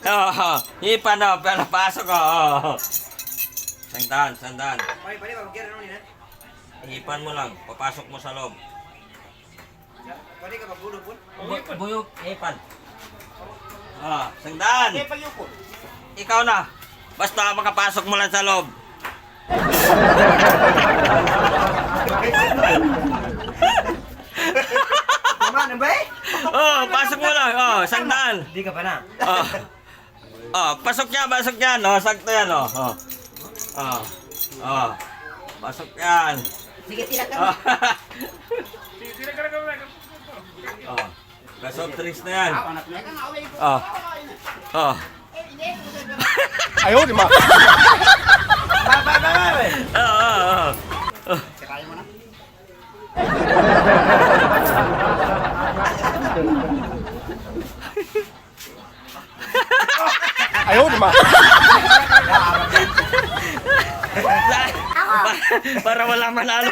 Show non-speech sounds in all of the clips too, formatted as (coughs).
Oo, ipan na, pero pasok ko. Oh. Sandaan, sandaan. Ipan mo lang, papasok mo sa loob. Pare ka magbulo po. Bu- buyog, ipan. Ah, sandaan. Ikaw na. Basta makapasok mo lang sa loob. Tama na ba eh? Oh, pasok mo lang. Oh, sandaan. Hindi ka pa na. Oh. Oh, pasok yan, pasok yan. Oh, sakto yan, oh. Oh. Oh. Oh. Pasok yan. Sige, tira ka. Oh. (laughs) oh. Kasot tris na yan. Oh. Oh. Ayaw, di ma. Bye, bye, bye, bye. Oh, oh, oh. Oh. Sirayan mo na. (laughs) Ayaw, di ma. Pa- para wala manalo.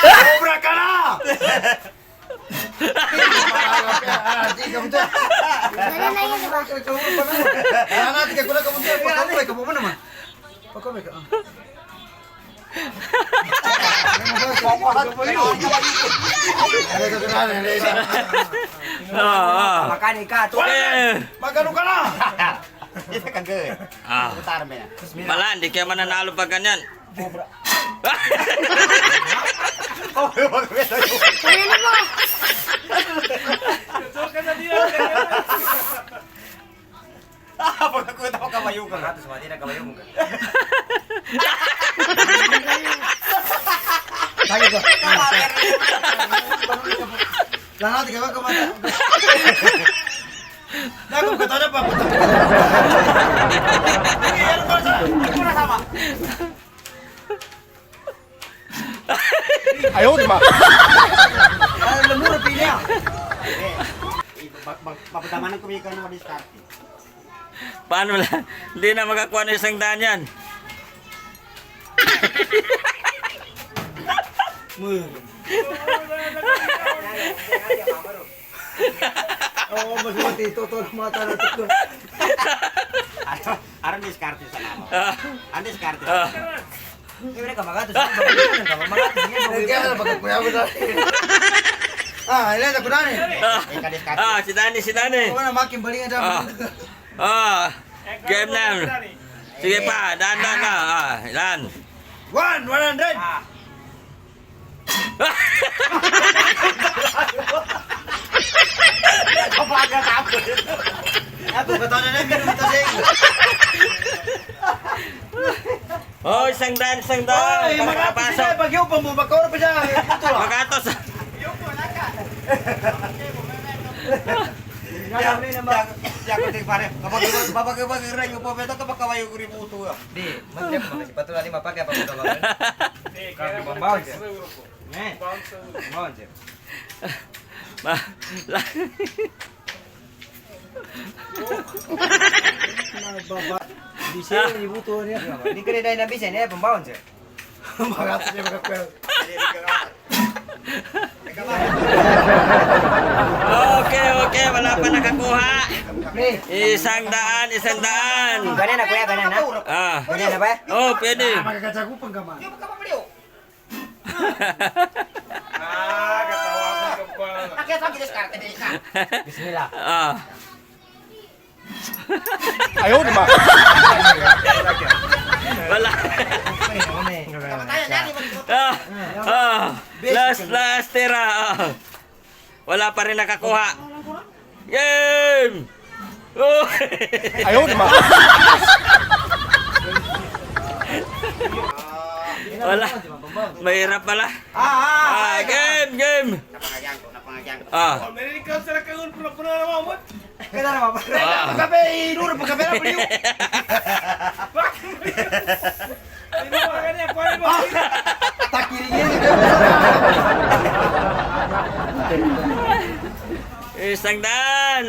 Sobra ka na! Wala na yun, diba? Kaya natin ka kuna ka mo dyan. Pagkamay ka mo mo naman. Pagkamay ka. Oh, oh. Makani ka. Eh. Magano ka na? Ito ka gawin. Ah. Putar mo yan. Wala, hindi kayo mananalo pag ganyan. Wala na mo. Pagkakuta ko kamayo ka. Hatos (laughs) mati na kamayo mo ka. Lagi ko. Natin ka ba kumata? Naku, kata na pa. Sige, yan pa sa. Ito na sama. Ayaw, di ma. Ano lamura pili ah. Papatamanan ko ikaw na madiskarte. Paano lang? Hindi na makakuha ng isang daan yan. Oo, magmati. Totoo ng mga tanong. Ano? Aram diskarte sa nama. Diskarte. Gimana ka magatos? Na na. Ah, ilan na kunan eh. Ah, si Dani, si na makin balingan Ah, ah, game na. Sige pa, daan na. Ah, ilan? One, one hundred. Kapaga tapos. Ako ba tayo na minuto sa iyo? Oh, isang daan, isang daan. Oy, makapasok. pagyo Bagyo pa mo bakor pa siya. Ito ah. Magatos. Kami na ba? siapa di pare bapak bapak kira nyopo beta ke bapak wayu kuri putu di mentep mau sepatu bapak ke bapak bapak di kalau bapak aja nih aja bapak di bisa. Okay. Wala pa nakakuha. Isang daan, isang daan. Banana kuya banana. Ah. Banana ba? Oh, pwede. magkakatsagupan ka man. (laughs) Akyat ang diskarte din ka. Bismillah. Ah. Ayaw, ma. (laughs) Wala. Ah. Ah. Last, last tira. Ah. Wala pa rin nakakuha. Game! Oh. Ayaw, ma. (laughs) Wala. Mahirap pala. Ah, ah. Ah, game, game. Napangagyan ko, napangagyan ko. Ah. Kaya na (laughs) ba? Ah. Kape, inuro pa kape na priyo. Takiringin ka. (laughs) Isang daan.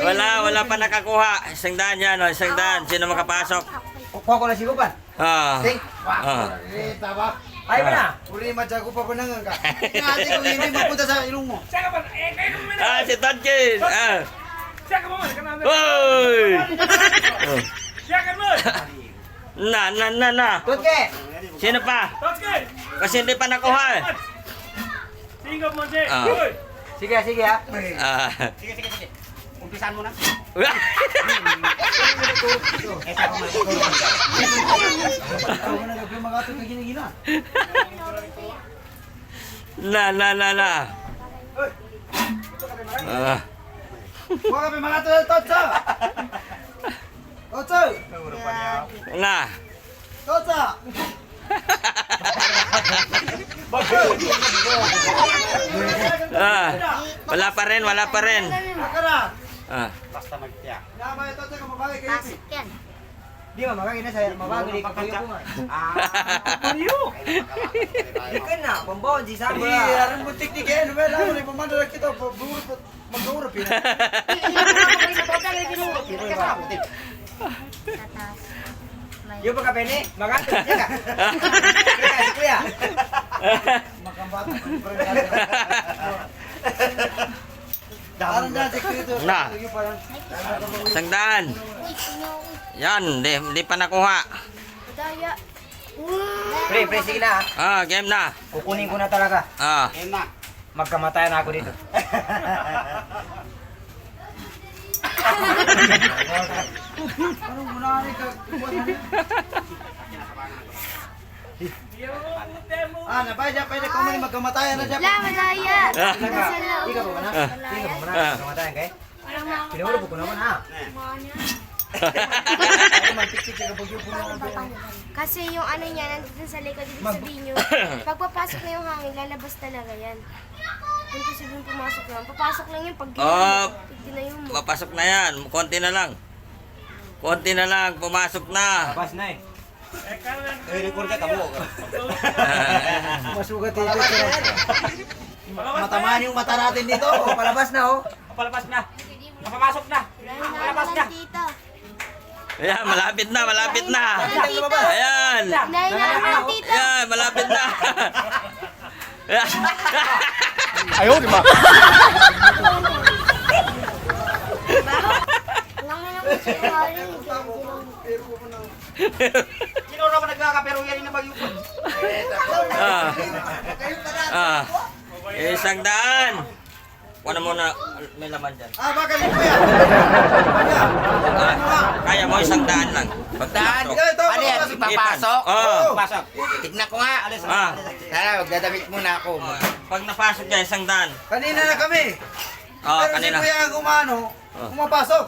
Wala, wala pa nakakuha. Isang daan yan, oh. isang daan. Sino makapasok? Kuha ko na si Kupan. Ah. Sing. Ah. Ba? Ayaw mo na. Uli madyago pa panangan ka. (laughs) Ngati ko hindi mapunta sa ilong mo. Ah, si Tonkin! Ah. Hoy! Oh. Na, na, na, na. Tutke! Sino pa? Kasi hindi pa nakuha eh. Ah. Sige, sige ha. Ah. Umpisan mo na. Ikaw ka na nagpyung mga ito kaginigina. na, na, na, na. Ah. Kami mga ito Totso! Totso! Na. Totso! Ah. Wala pa rin, wala pa rin. Akara! Ah. Nama ito ito kamabagay kayo. Pasok yan. Di ba, magagin na sa'yo. Mabagin di kapuyo ko nga. Ikan na, pambawon di Hindi, sama. aram mo tiktik yan. Well, ako na pamandala kita. Mag-uurap yun. Tatas. May Yung pagka pene, magatid siya ka. Kaya, si kuya. Makambata. Parang dyan, sekreto. Na. Yung parang, Isang daan. Yan, di, di pa nakuha. Daya. Pre, pre, sige na ha. Ah, game na. Kukunin ko na talaga. Ah. Magkamatayan ako dito. (laughs) (laughs) anong gunaan ka? Ah, napay dyan, pwede ko muna magkamatayan na dyan. La, malaya. Ah. Nasa loob. Ikaw ba na? Ah. (laughs) Ikaw ba na? Ah. Magkamatayan kay? Parang mga- Pinahulog ko naman ha. Kasi yung ano niya, nandito sa likod, ibig sabihin nyo, (coughs) pagpapasok na yung hangin, lalabas talaga yan. Kung kasi yung pumasok yan, papasok lang yun pag Oh. mo. Papasok na yan. Konti na lang. Konti na lang. Pumasok na. Pas na eh. Eh, record ka kamo. (laughs) Masugat dito. Matamaan yung mata natin dito. Oh, (laughs) palabas na oh. Palabas na. Napapasok na. Palabas na. Dito. Ayan, malapit na, malapit na. Ayan. Ayan, malapit na. Ayan. 哎呦 (laughs) Sino naman nagkakapero yan na magyukod? ah. ah. Isang daan. Kuha muna, may laman dyan. Ah, bakal mo yan. Ah, kaya mo isang daan lang. Pagdaan? Ano yan? papasok. Ipapasok? Oo. Pasok. Tignan ko nga. Ah. Tara, magdadamit muna ako. Pag napasok dyan, isang daan. Kanina na kami. Oh, Pero kanina. si Kuya ang umano, Oh. umapasok.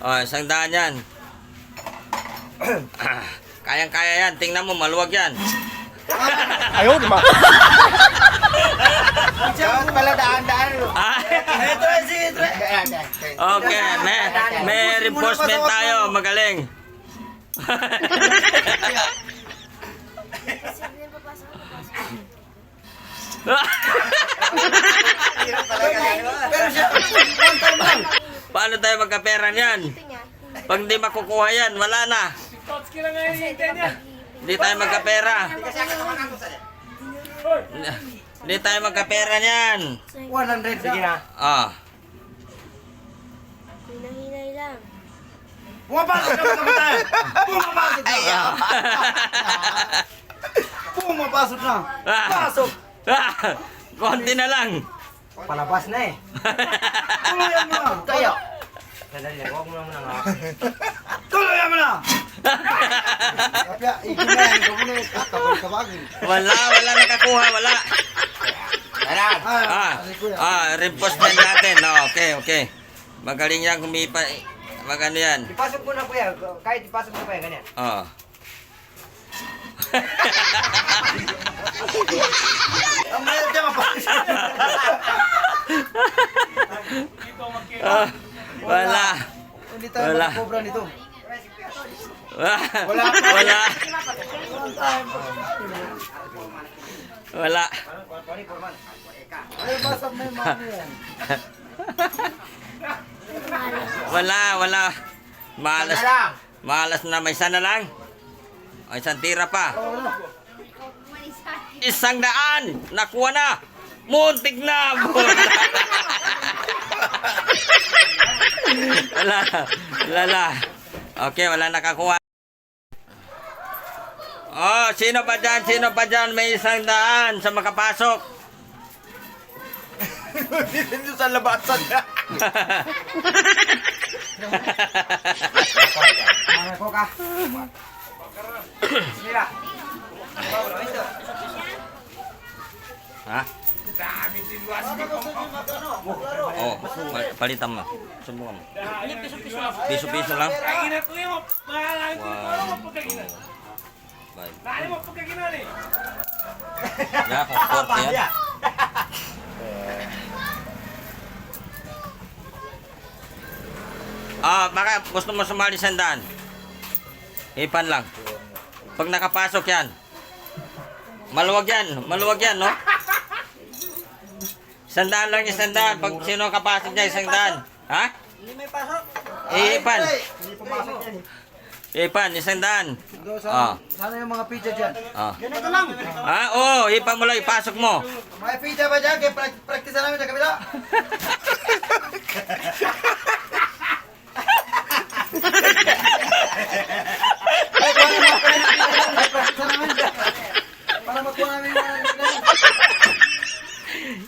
Oh, isang daan yan. (clears throat) Kayang-kaya yan. Tingnan mo, maluwag yan. Ayun, ma. Diyan pala daan-daan. Ah. Ito eh, si Ito. Eh. Okay, may, may reinforcement tayo. Magaling. Paano tayo magkapera niyan? Pag di makukuha yan, wala na. Hindi tayo magkapera. Hindi tayo magkapera niyan. 100 Sige na. Ah. Hinahinay lang. Pumapasok na magkamatayan. Pumapasok na. Pumapasok na. Pasok. Konti na lang. Palabas na eh. (laughs) Tuluyan mo na. Kayo. Sandali lang, huwag mo na muna nga. Tuluyan mo na. Kapya, ikaw na yan. Ikaw muna. Kabal-kabagin. Wala, wala nakakuha, wala. Tara. Ah, ah, reinforcement natin. No, okay, okay. Magaling yan kumipa. Magano yan. Ipasok mo na kuya. Kahit ipasok mo kuya, ganyan. Oh. Ang mayroon dyan mapasok. Ah, wala. Hindi tayo Wala. magkobra nito. Wala. Wala. Wala. Wala, wala. Malas. Malas na may isa na lang. O isang tira pa. Isang daan. Nakuha na. Muntik na. (laughs) wala. Wala na. Okay, wala nakakuha. Oh, sino pa dyan? Sino pa dyan? May isang daan sa makapasok. Dito sa labasan. Mga ko ka. Bismillah. ha? Oh, pal- palitan mo. Subukan mo. Piso-piso lang. One, two, five. Ya, kung forty yan. Ah, baka gusto mo sumali sa daan. Ipan lang. Pag nakapasok yan. Maluwag yan. Maluwag yan, no? Sandaan lang yung sandaan. Pag sino kapasok niya, isang daan. Ha? Hindi may pasok. Ipan. Hindi pumasok yan. Ipan, isang daan. Do, Ah. sana, sana yung mga pizza dyan. Ah. Ganito lang. Ah, oo. ipan mo lang. Ipasok mo. May pizza ba dyan? Kaya pra- practice na namin sa kabila. Para makuha namin.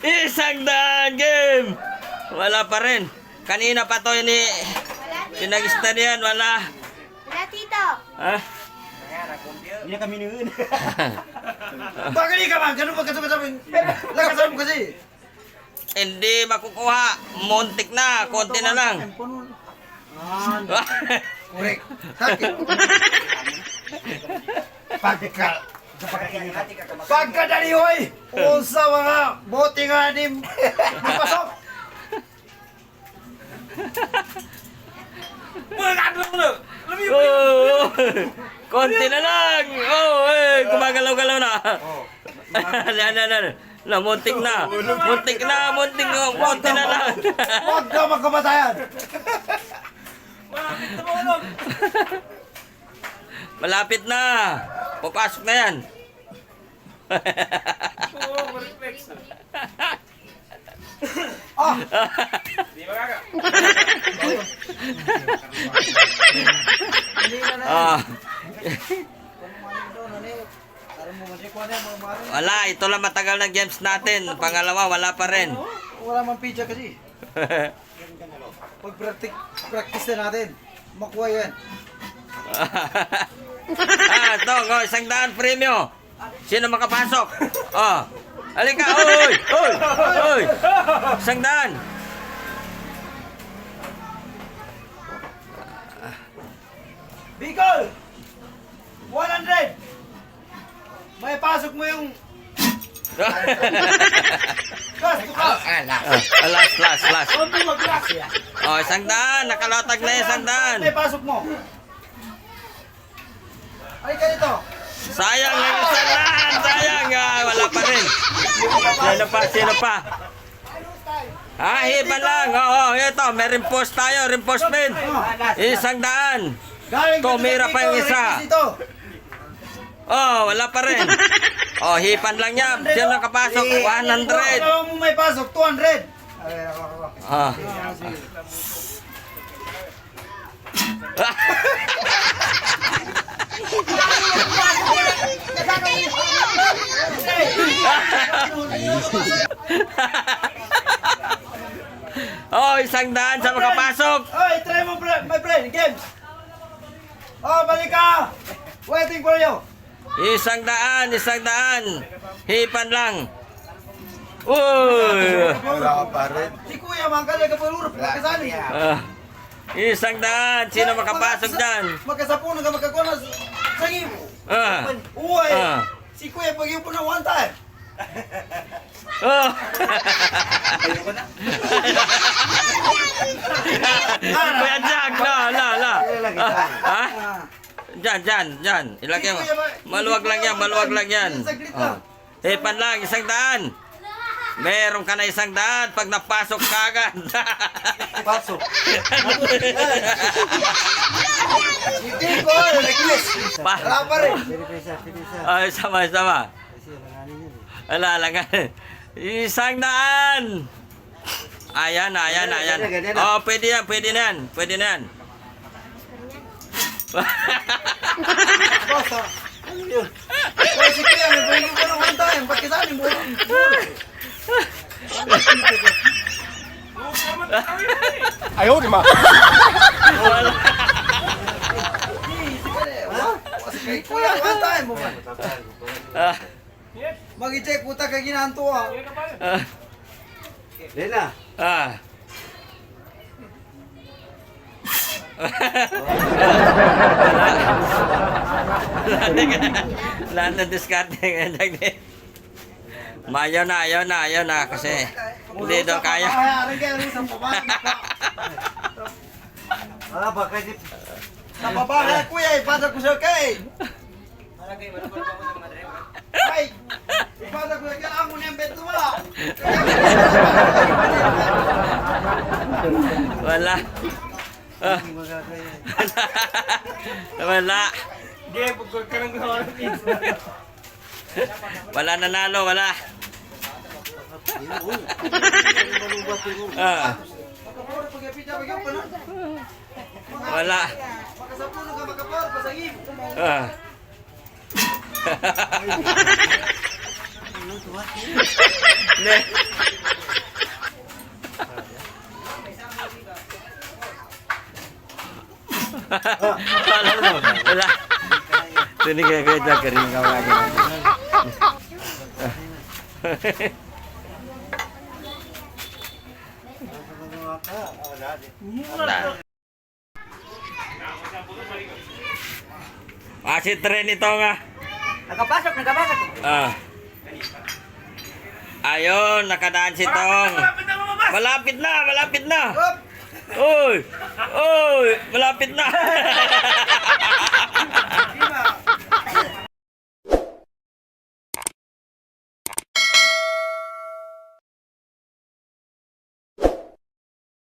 Isang daan game. Wala pa rin. Kanina pa to ni Wala tito. pinagista niyan. Wala. (laughs) Ha? Hindi na kami noon. Bakit di ka man? Ganun ba kasama-sama? Lakasan mo kasi. Hindi makukuha. Muntik na. Konti na lang. Correct. Sakit. Pagka. Pagka dali hoy! Unsa mga bote nga ni pasok. Oo. Konti na lang. Oh, eh, gumagalaw-galaw na. Yan, yan, yan. Na, muntik na. Muntik na, muntik na. Konti na lang. Huwag ka magkamatayan. Malapit na. Papasok na yan. Ah! Ah. Wala, ito lang matagal na games natin. Pangalawa, wala pa rin. Wala mang pizza kasi. Pag practice, practice na natin, makuha yan. (laughs) ah, ito, go, isang daan premyo. Sino makapasok? Oh. Halika, oy, oy, oy. Isang daan. Bicol! 100! May pasok mo yung gas, bukas! Ah, last. Ah, last, last, last. Konti mag-gas yan. Oh, isang daan. Nakalatag na yung isang daan. May pasok mo. Ay, ganito. Sayang yung isang daan. Sayang. Ah, wala pa rin. Sino pa? Sino pa? Ah, iba lang. Oo, ito. May reinforce tayo. Reinforcement. Isang daan. Tumira pa yung isa. Oh, wala pa rin. Oh, hipan lang niya. Sino nakapasok? 100. Kung mo may pasok, 200. Ay, ako, ako. Ah. Ah. (laughs) (laughs) oh, isang daan sa makapasok. Oy, try mo, my friend, games. Oh, balik ka. Waiting for you. Isang daan, isang daan. Hipan lang. Uy! Wala pa rin. Si Kuya, man ka ka kasali. Ah, isang daan. Sino makapasok dyan? Magkasapuno ka magkakuha na sa mo. Ah. Uy, Ah. si Kuya pag po na one time. (laughs) Oh. (laughs) Kuya Jack, la, la, la. Ha? Diyan, diyan, diyan. Ilagay mo. Maluwag lang yan, maluwag lang yan. Oh. Hipan lang, isang daan. Meron ka na isang daan pag napasok ka agad. Pasok. Hindi ko, request. Pa- Wala pa rin. Ay, sama, sama. Wala lang. Isang daan. Ayan, ayan, ayan. Oh, pwede yan, pwede na yan. Pwede na yan. Boss, ah. Ano yun? Boy, si Kuya, may bringin ko ng one time. Ba't kasali mo? Ayaw, di ma. Kasi kay Kuya, one time. mo ba? Ah, Mag-i-check, puta ka ginanto ah. ah, Lena. ah. Lahat na diskarte ngayon. Mayo na, ayaw na, ayaw na kasi hindi daw kaya. Kaya, kayo rin sa baba. Ah, baka di... Sa baba kaya kuya, ipasa ko siya kay. Ay! Ipasa ko siya kay ako na yung beto mo. Wala. Ah. wala. Wala nanalo, wala. Ah, Makapor, pag-ipita, pag pa na. wala. Makasapuno ka, makapor, pasagib. Ah. Ne. Wala. Tinig ka kayo dyan, (laughs) karingaw lagi. Wala. Ah, si Tren ito nga. Nakapasok, nakapasok. Ah. Ayun, nakadaan si Tong. Malapit na, malapit na. Uy! Uy! Malapit na. (laughs)